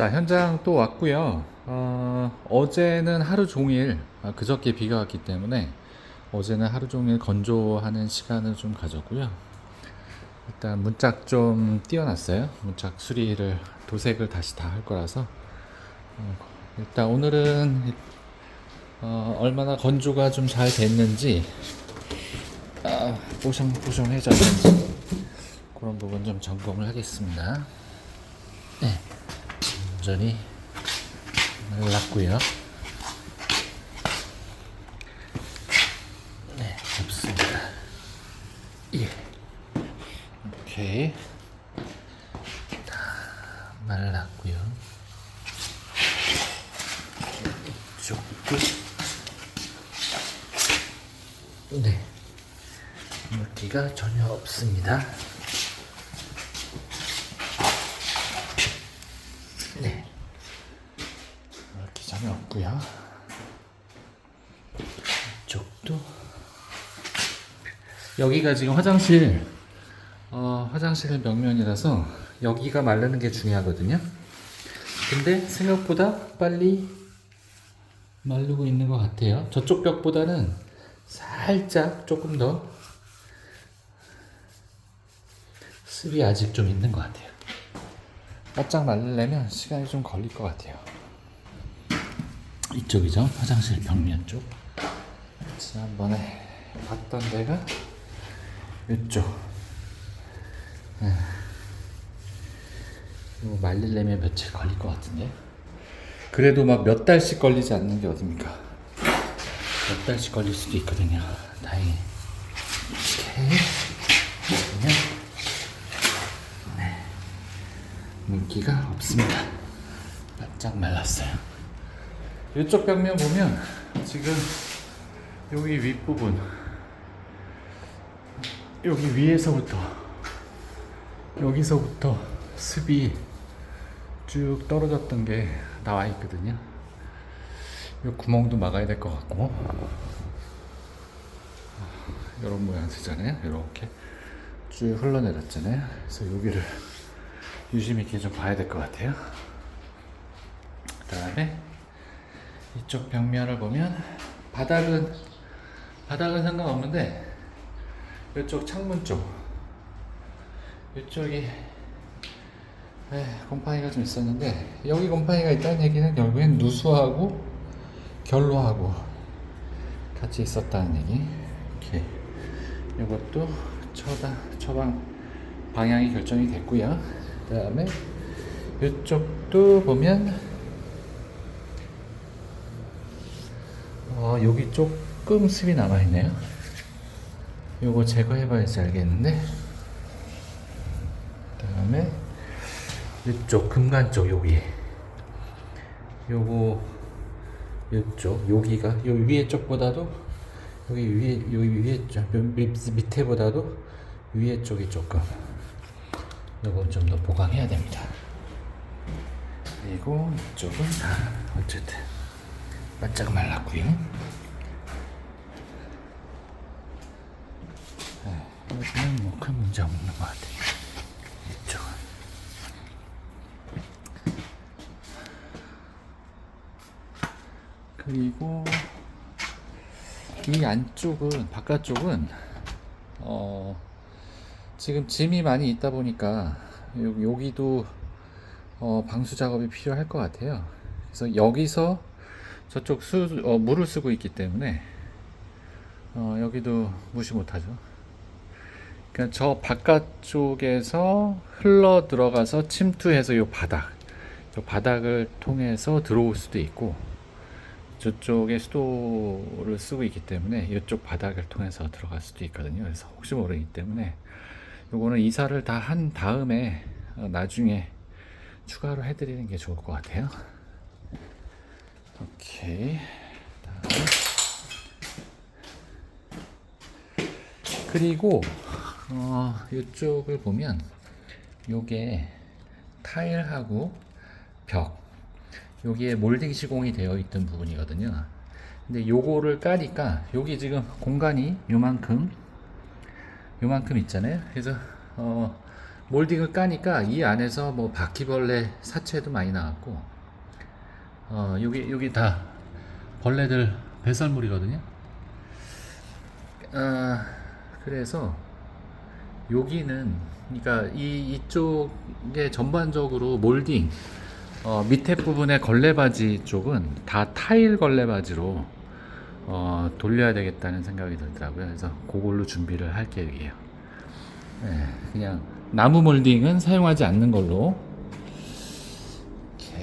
자, 현장 또 왔고요. 어, 어제는 하루 종일, 아, 그저께 비가 왔기 때문에 어제는 하루 종일 건조하는 시간을 좀 가졌고요. 일단 문짝 좀 띄워놨어요. 문짝 수리를 도색을 다시 다 할 거라서 어, 일단 오늘은 어, 얼마나 건조가 좀 잘 됐는지 아, 뽀송뽀송해졌는지 그런 부분 좀 점검을 하겠습니다. 네, 완전히 말랐고요. 네, 없습니다. 예. 오케이. 다 말랐고요. 이쪽도. 네. 물기가 전혀 없습니다. 네. 없고요. 이쪽도. 여기가 지금 화장실 어, 화장실 벽면이라서 여기가 마르는 게 중요하거든요. 근데 생각보다 빨리 마르고 있는 것 같아요. 저쪽 벽보다는 살짝 조금 더 습이 아직 좀 있는 것 같아요. 바짝 마르려면 시간이 좀 걸릴 것 같아요. 이쪽이죠. 화장실 벽면 쪽. 지난번에 봤던 데가 이쪽. 이거 말리려면 며칠 걸릴 것 같은데. 그래도 막 몇 달씩 걸리지 않는 게 어딥니까? 몇 달씩 걸릴 수도 있거든요. 다행히. 이렇게 보면 네. 물기가 없습니다. 바짝 말랐어요. 이쪽 벽면 보면 지금 여기 윗부분 여기 위에서부터 여기서부터 습이 쭉 떨어졌던 게 나와 있거든요. 이 구멍도 막아야 될 것 같고 이런 모양 되잖아요. 이렇게 쭉 흘러내렸잖아요. 그래서 여기를 유심히 있게 좀 봐야 될 것 같아요. 그 다음에 이쪽 벽면을 보면 바닥은 바닥은 상관없는데 이쪽 창문 쪽 이쪽이 에, 곰팡이가 좀 있었는데 여기 곰팡이가 있다는 얘기는 결국엔 누수하고 결로하고 같이 있었다는 얘기. 이렇게 이것도 처다 처방 방향이 결정이 됐고요. 그 다음에 이쪽도 보면 어, 여기 조금 습이 남아있네요. 요거 제거해봐야지 알겠는데? 그 다음에 이쪽 금간 쪽 여기. 요거 이쪽 여기가 요 위에 쪽보다도 여기 위에 여기 위에 쪽 밑, 밑에보다도 위에 쪽이 조금 요거 좀 더 보강해야 됩니다. 그리고 이쪽은 다 어쨌든 바짝 말랐고요. 네, 여기는 뭐큰 문제 없는 것 같아요. 이쪽은. 그리고 이 안쪽은 바깥쪽은 어 지금 짐이 많이 있다 보니까 요- 여기도 어 방수 작업이 필요할 것 같아요. 그래서 여기서 저쪽 수 어, 물을 쓰고 있기 때문에 어 여기도 무시 못하죠. 그러니까 저 바깥쪽에서 흘러 들어가서 침투해서 요 바닥, 요 바닥을 통해서 들어올 수도 있고 저쪽에 수도를 쓰고 있기 때문에 이쪽 바닥을 통해서 들어갈 수도 있거든요. 그래서 혹시 모르기 때문에 요거는 이사를 다 한 다음에 어, 나중에 추가로 해드리는 게 좋을 것 같아요. 오케이. 그리고 어, 이쪽을 보면 요게 타일하고 벽 여기에 몰딩 시공이 되어 있던 부분이거든요. 근데 요거를 까니까 여기 지금 공간이 요만큼 요만큼 있잖아요. 그래서 어 몰딩을 까니까 이 안에서 뭐 바퀴벌레 사체도 많이 나왔고 어 여기 여기 다 벌레들 배설물이거든요. 아 그래서 여기는 그러니까 이 이쪽에 전반적으로 몰딩 어, 밑에 부분의 걸레바지 쪽은 다 타일 걸레바지로 어, 돌려야 되겠다는 생각이 들더라고요. 그래서 그걸로 준비를 할 계획이에요. 네, 그냥 나무 몰딩은 사용하지 않는 걸로.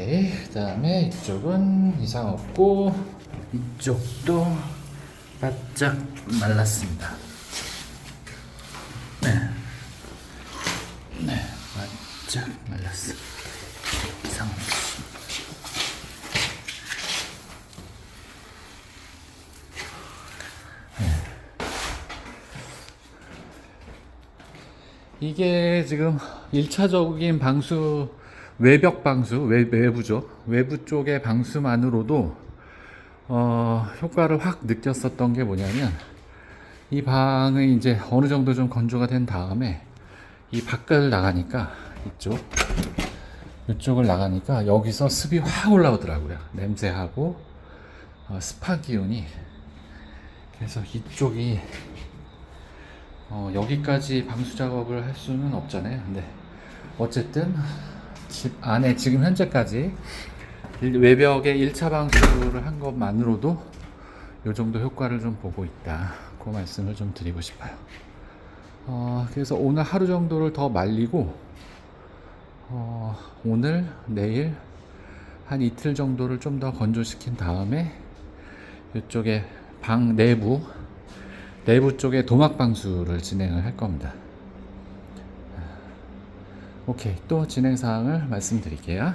오케이. 그 다음에 이쪽은 이상 없고 이쪽도 바짝 말랐습니다. 네, 네, 바짝 말랐어. 이상 없습니다. 이게 지금 1차적인 방수 외벽 방수 외, 외부죠. 외부 쪽의 방수만으로도 어, 효과를 확 느꼈었던 게 뭐냐면 이 방이 이제 어느 정도 좀 건조가 된 다음에 이 밖을 나가니까 이쪽 이쪽을 나가니까 여기서 습이 확 올라오더라고요. 냄새하고 어, 습한 기운이. 그래서 이쪽이 어, 여기까지 방수 작업을 할 수는 없잖아요. 근데 어쨌든 집 안에 지금 현재까지 일- 외벽에 1차 방수를 한 것만으로도 이 정도 효과를 좀 보고 있다. 그 말씀을 좀 드리고 싶어요. 어, 그래서 오늘 하루 정도를 더 말리고 어, 오늘 내일 한 이틀 정도를 좀 더 건조시킨 다음에 이쪽에 방 내부 내부 쪽에 도막 방수를 진행을 할 겁니다. 오케이, 또 진행 사항을 말씀드릴게요.